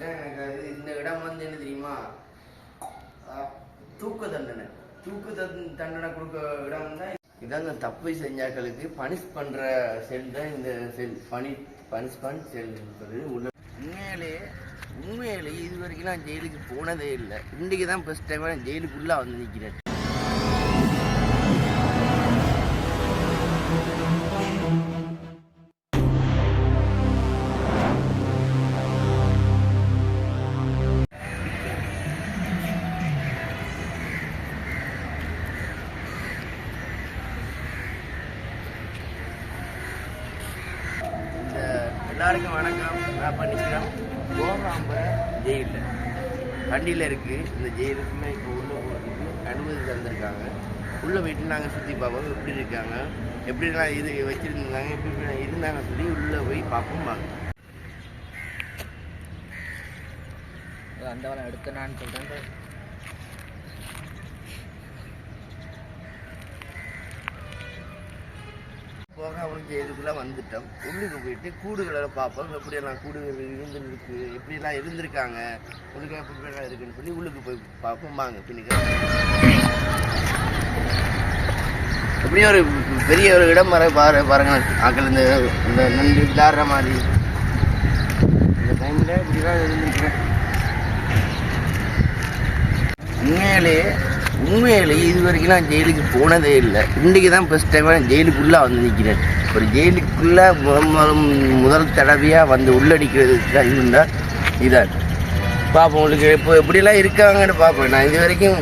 இதான் எனக்கு அது இந்த இடம் வந்து என்ன தெரியுமா? தூக்கு தண்டனை. தூக்கு தண்டனை கொடுக்க இடம் தான் இதாங்க தப்பு செஞ்சாக்களுக்கு பனிஷ் பண்ற செல் தான் இந்த செல் பனி பனிஷ்மெண்ட் செல் என்பது உள்ள உண்மையிலேயே உண்மையிலேயே இது வரைக்கும் நான் ஜெயிலுக்கு போனதே இல்லை. இன்றைக்கு தான் ஃபஸ்ட் டைம் நான் ஜெயிலுக்குள்ளே வந்து நிற்கிறேன் எல்லாருக்கும் வணக்கம். நான் பண்ணிக்கலாம் கோகாம்பரம் ஜெயிலில். வண்டியில் இருக்குது இந்த ஜெயிலுக்குமே இப்போ உள்ளே போகிறதுக்கு அனுமதி தந்திருக்காங்க. உள்ளே போயிட்டு நாங்கள் சுற்றி பார்ப்போம். எப்படி இருக்காங்க? எப்படிலாம் இது வச்சுருந்தாங்க? எப்படி இருந்தாங்க சொல்லி உள்ளே போய் பார்ப்போம் வாங்க. அந்த வளம் நான் சொல்கிறேன் போக அவனுக்கு இதுக்குள்ளே வந்துட்டோம். உள்ளுக்கு போயிட்டு கூடுகளை பார்ப்போம். எப்படியெல்லாம் கூடுகள் இருந்துருக்கு எப்படியெல்லாம் இருந்திருக்காங்க உள்ளுக்கு எப்படியெல்லாம் இருக்குன்னு சொல்லி உள்ளுக்கு போய் பார்ப்போம். வாங்க பின்னிக்க எப்படியும் ஒரு பெரிய ஒரு இடம் வர பாரு பாருங்க ஆக்கள் இந்த இந்த நண்டு விளாடுற மாதிரி. இந்த டைமில் இப்படி தான் இருந்துருக்கேன் உண்மையிலேயே உண்மையிலேயே இது வரைக்கும் நான் ஜெயிலுக்கு போனதே இல்லை. இன்றைக்கி தான் ஃபஸ்ட் டைம் நான் ஜெயிலுக்குள்ளே வந்து நிற்கிறேன். ஒரு ஜெயிலுக்குள்ளே முதல் முதல் தடவையாக வந்து உள்ளடிக்கிறதுக்கு இருந்தால் இதான். பார்ப்போம் உங்களுக்கு இப்போ எப்படிலாம் இருக்காங்கன்னு பார்ப்போம் நான் இது வரைக்கும்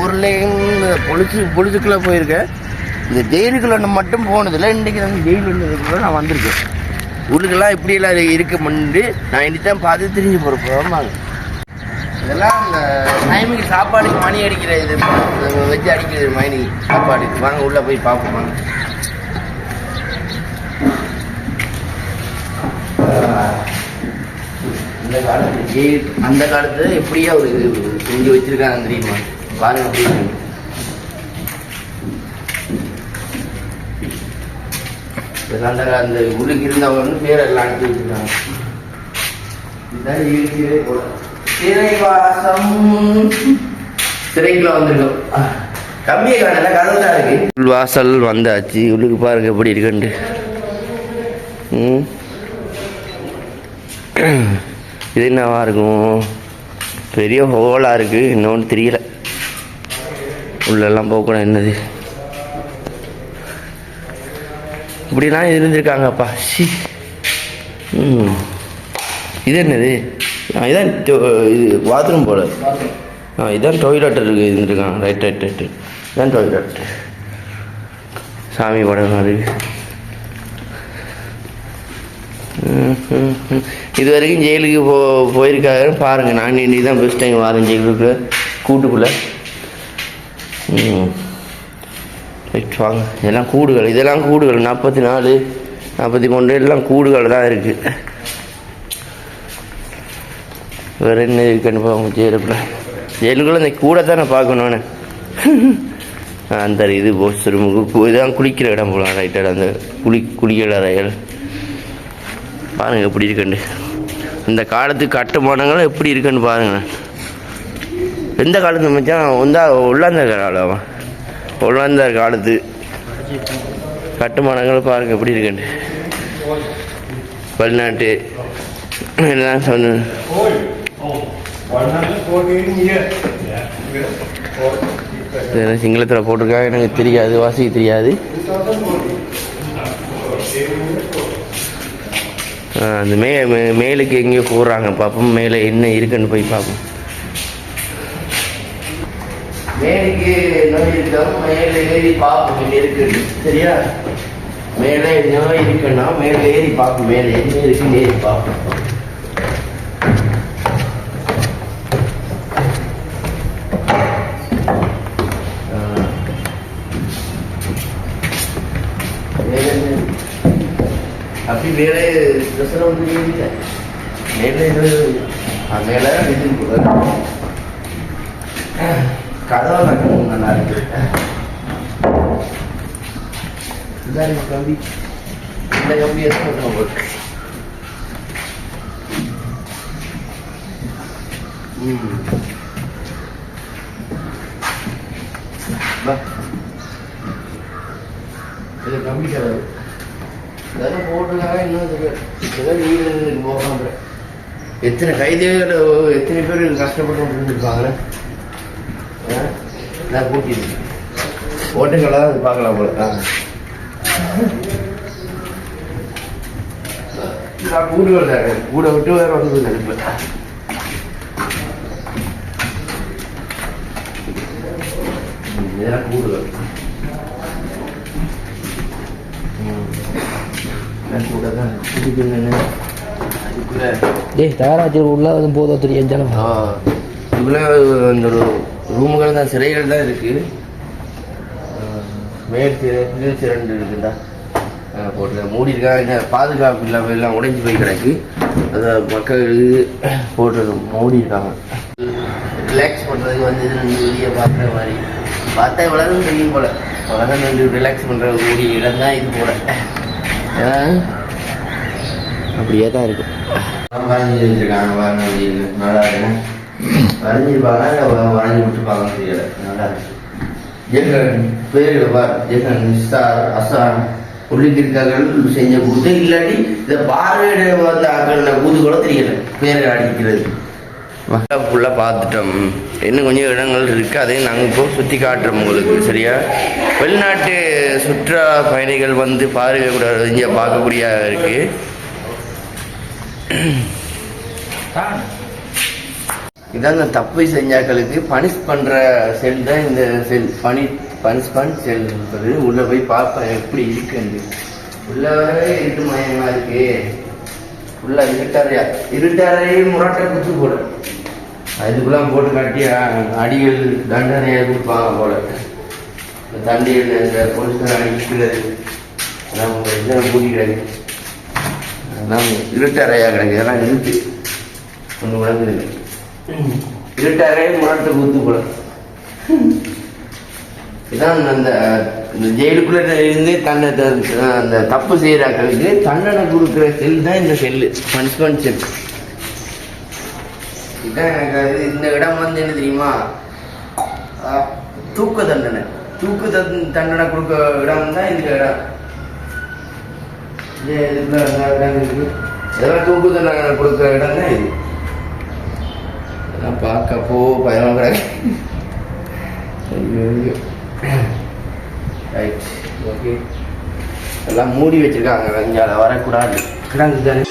ஊர்லேயும் பொலிச்சு பொழுதுக்குள்ளே போயிருக்கேன். இந்த ஜெயிலுக்குள்ள மட்டும் போனதில்லை. இன்றைக்கி வந்து ஜெயிலுக்குள்ள நான் வந்திருக்கேன். உள்ளுக்கெல்லாம் இப்படியெல்லாம் இருக்க முன்னாடி நான் இன்னைக்கு தான் பார்த்து தெரிஞ்சு போகிறப்போ வாங்க இதெல்லாம் இந்த டைமுக்கு சாப்பாடுக்கு மணி அடிக்கிற இது வச்சு அடிக்கிறது மணி சாப்பாடுக்கு வாங்க உள்ளே போய் பார்ப்போம் வாங்க. இந்த காலத்து ஜெயில் அந்த காலத்துல எப்படியா ஒரு செஞ்சு வச்சிருக்காங்க தெரியுமா? பாருங்க எப்படி அந்த அந்த உள்ளுக்கு இருந்தவங்க பேர் எல்லாம் அனுப்பி வச்சிருக்காங்க. இதுதான் இருக்கிறே போல சிறைவாசம் சிறைக்குள்ள வந்திருக்கோம். காணல கதவு தான் இருக்கு. வாசல் வந்தாச்சு. உள்ளுக்கு பாருங்க எப்படி இருக்குன்ட்டு. இது என்னவா இருக்கும்? பெரிய ஹோலாக இருக்குது இன்னொன்று தெரியல. உள்ளெல்லாம் போகக்கூடாது என்னது? இப்படிலாம் இருந்திருக்காங்கப்பா. சி ம். இது என்னது? இதான் இது பாத்ரூம் போல். ஆ இதான் டொய்லெட் இருக்குது இருந்துருக்கான். ரைட் ரைட் ரைட்டு இதான் டொய்லெட் சாமி படம் இருக்குது இது வரைக்கும் ஜெயிலுக்கு போ போயிருக்காரு. பாருங்கள் நான் இன்னைக்கு தான் ஃபஸ்ட் டைம் வரேன் ஜெயிலுக்கு கூட்டுக்குள்ளே. ரைட் வாங்க. இதெல்லாம் கூடுகள். இதெல்லாம் கூடுகள். நாற்பத்தி நாலு நாற்பத்தி மூணு எல்லாம் கூடுகள் தான் இருக்குது வேறு என்ன இருக்குன்னு பார்ப்போம் ஜெயிலுக்குள்ள ஜெயிலுக்குள்ளே இந்த கூட தானே பார்க்கணுன்னு அந்த இது போஸ் ரூமுக்கு இதான் குளிக்கிற இடம் போகலாம் ரைட்டாக அந்த குளி குளிக்கிற ரயில் பாருங்கள் எப்படி இருக்குண்டு இந்த காலத்து கட்டுமானங்கள் எப்படி இருக்குன்னு பாருங்கள் எந்த காலத்து மச்சான்? உந்தா உள்ளாந்த காலம் உள்ளாந்த காலத்து கட்டுமானங்கள் பாருங்கள் எப்படி இருக்குன்னு. வெளிநாட்டு எல்லாம் சொன்ன இதெல்லாம் சிங்களத்தில் போட்டிருக்காங்க எனக்கு தெரியாது வாசிக்க தெரியாது. ஆ, அந்த மே மேலுக்கு எங்கேயோ போடுறாங்க பார்ப்போம் மேலே என்ன இருக்குன்னு போய் பார்ப்போம். மேலுக்கு நோய் இருக்கோம் மேலே ஏறி பார்ப்போம் என்ன இருக்குன்னு. சரியா? மேலே நோய் இருக்குன்னா மேலே ஏறி பார்ப்போம். மேலே என்ன இருக்குன்னு ஏறி பார்ப்போம் ஆ. மேலே என்ன? அப்படி மேலே ட்ரெஸ்ஸில் வந்து இல்லை மேலே இது கூட. கதவை நக்கணும் நல்லா இருக்கு. இதான் கம்பி இந்த கம்பி எதுவும் ஒர்க் ம். இது இதெல்லாம் போட்டிருக்காங்க இன்னும் தெரியாது ஏதாவது நீங்க போகாம எத்தனை கைதிகள் எத்தனை பேர் கஷ்டப்பட்டு இருந்திருப்பாங்களே ஆ? நான் கூட்டிட்டு ஓட்டுங்களாம் அது பார்க்கலாம் போல ஆ. நான் கூடு வந்தாரு கூட விட்டு வேற வந்து நினைப்பேன் இதெல்லாம் கூடுதல் கூட தான் வச்சு டேய் தயாராச்சு உள்ள வந்து போதும் தெரியும் ஜனம் இவ்வளோ இந்த ரூமுகள் தான் சிறைகள் தான் இருக்குது மேல் சிறை கீழ் சிறண்டு இருக்குதா? போட்டு மூடிருக்காங்க பாதுகாப்பு இல்லாமல் எல்லாம் உடைஞ்சு போய் கிடக்கு. அதை மக்கள் போட்டு மூடி இருக்காங்க ரிலாக்ஸ் பண்ணுறதுக்கு வந்து வெளியே பார்க்குற மாதிரி. பார்த்தா உலகம் தெரியும் போல். உலகம் வந்து ரிலாக்ஸ் பண்ணுற ஒரு இடம் தான் இது போல. அப்படியே தான் இருக்கும் வரைஞ்சி வச்சிருக்காங்க பாருங்க நல்லா இருக்கு. வரைஞ்சிருப்பாங்க இல்லை வரைஞ்சி விட்டுருப்பாங்க தெரியல நல்லா இருக்கு. ஜெகன் பேர்கள் பார் ஜெகன் நிஸ்தார் அசான் உள்ளிட்டிருக்கார்கள் செஞ்ச கூத்து இல்லாட்டி இந்த பார்வையிட வந்த ஆக்கள் கூத்து கூட தெரியல பேர்கள் அடிக்கிறது ஃபுல்லாக பார்த்துட்டோம். இன்னும் கொஞ்சம் இடங்கள் இருக்குது அதையும் நாங்கள் இப்போ சுற்றி காட்டுறோம் உங்களுக்கு சரியா? வெளிநாட்டு சுற்றுலா பயணிகள் வந்து பார்வையிட இங்கே பார்க்கக்கூடிய இருக்குது இதான் இந்த தப்பு செஞ்சாக்களுக்கு பனிஷ் பண்ணுற செல் தான் இந்த செல் பனி பனிஷ்மெண்ட் செல் என்பது உள்ளே போய் பார்ப்பேன் எப்படி இருக்குன்னு. உள்ள இருட்டு மயமாக இருக்கு. உள்ள இருட்டறையா? இருட்டாரையே முரட்டை குத்து போடுறேன் அதுக்குலாம் போட்டு காட்டி அடிகள் தண்டனையை கொடுப்பாங்க போல. இந்த இந்த போலீஸ்கார அடிக்கிறது அதான் இதெல்லாம் பூட்டி கிடக்கு அதெல்லாம் இருட்டறையாக கிடக்கு. இதெல்லாம் இருக்கு ஒன்று விளங்குது இருட்டாரே முரட்டு கூத்து போல. இதான் அந்த இந்த ஜெயிலுக்குள்ளே இருந்து தன்னை அந்த தப்பு செய்யறாக்களுக்கு தண்டனை கொடுக்குற செல் தான் இந்த செல்லு. பனிஷ்மெண்ட் செல். இதான் எனக்கு இந்த இடம் வந்து என்ன தெரியுமா? அஹ், தூக்கு தண்டனை. தூக்கு தண்டனை கொடுக்க இடம் தான் இந்த இடம். இது இதெல்லாம் தூக்கு தண்டனை கொடுக்குற இடம் தான் இது. இதெல்லாம் பார்க்கப்போ பயமாக கிடக்கு. ரைட் ஓகே எல்லாம் மூடி வச்சிருக்காங்க வெஞ்சால வரக்கூடாது. கிடங்கு தானே